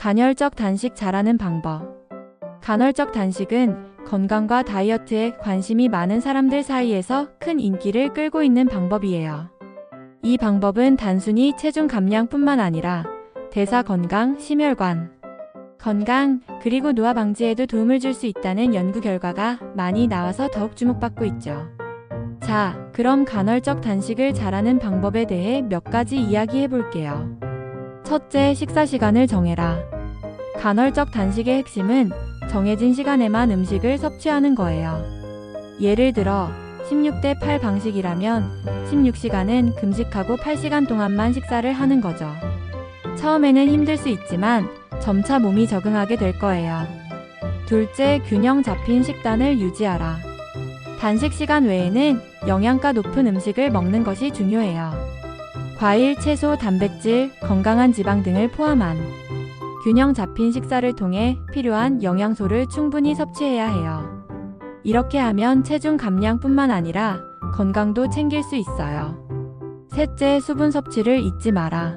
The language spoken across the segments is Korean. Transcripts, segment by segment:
간헐적 단식 잘하는 방법. 간헐적 단식은 건강과 다이어트에 관심이 많은 사람들 사이에서 큰 인기를 끌고 있는 방법이에요. 이 방법은 단순히 체중 감량뿐만 아니라 대사 건강, 심혈관, 건강, 그리고 노화 방지에도 도움을 줄 수 있다는 연구 결과가 많이 나와서 더욱 주목받고 있죠. 자, 그럼 간헐적 단식을 잘하는 방법에 대해 몇 가지 이야기해 볼게요. 첫째, 식사 시간을 정해라. 간헐적 단식의 핵심은 정해진 시간에만 음식을 섭취하는 거예요. 예를 들어 16대 8 방식이라면 16시간은 금식하고 8시간 동안만 식사를 하는 거죠. 처음에는 힘들 수 있지만 점차 몸이 적응하게 될 거예요. 둘째, 균형 잡힌 식단을 유지하라. 단식 시간 외에는 영양가 높은 음식을 먹는 것이 중요해요. 과일, 채소, 단백질, 건강한 지방 등을 포함한 균형 잡힌 식사를 통해 필요한 영양소를 충분히 섭취해야 해요. 이렇게 하면 체중 감량뿐만 아니라 건강도 챙길 수 있어요. 셋째, 수분 섭취를 잊지 마라.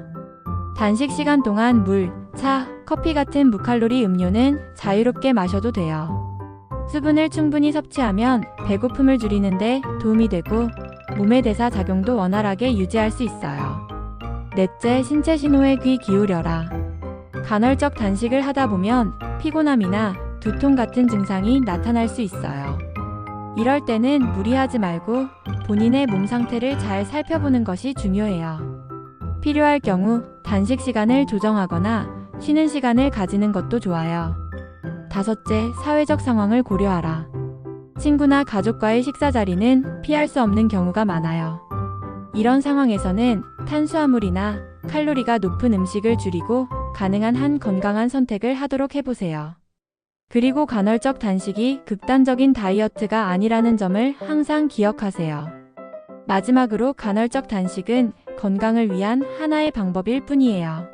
단식 시간 동안 물, 차, 커피 같은 무칼로리 음료는 자유롭게 마셔도 돼요. 수분을 충분히 섭취하면 배고픔을 줄이는데 도움이 되고 몸의 대사 작용도 원활하게 유지할 수 있어요. 넷째, 신체 신호에 귀 기울여라. 간헐적 단식을 하다 보면 피곤함이나 두통 같은 증상이 나타날 수 있어요. 이럴 때는 무리하지 말고 본인의 몸 상태를 잘 살펴보는 것이 중요해요. 필요할 경우 단식 시간을 조정하거나 쉬는 시간을 가지는 것도 좋아요. 다섯째, 사회적 상황을 고려하라. 친구나 가족과의 식사 자리는 피할 수 없는 경우가 많아요. 이런 상황에서는 탄수화물이나 칼로리가 높은 음식을 줄이고 가능한 한 건강한 선택을 하도록 해보세요. 그리고 간헐적 단식이 극단적인 다이어트가 아니라는 점을 항상 기억하세요. 마지막으로 간헐적 단식은 건강을 위한 하나의 방법일 뿐이에요.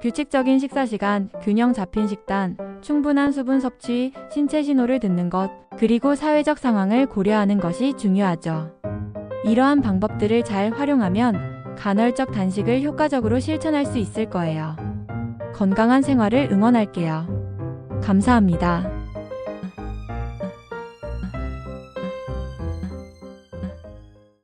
규칙적인 식사 시간, 균형 잡힌 식단, 충분한 수분 섭취, 신체 신호를 듣는 것, 그리고 사회적 상황을 고려하는 것이 중요하죠. 이러한 방법들을 잘 활용하면 간헐적 단식을 효과적으로 실천할 수 있을 거예요. 건강한 생활을 응원할게요. 감사합니다.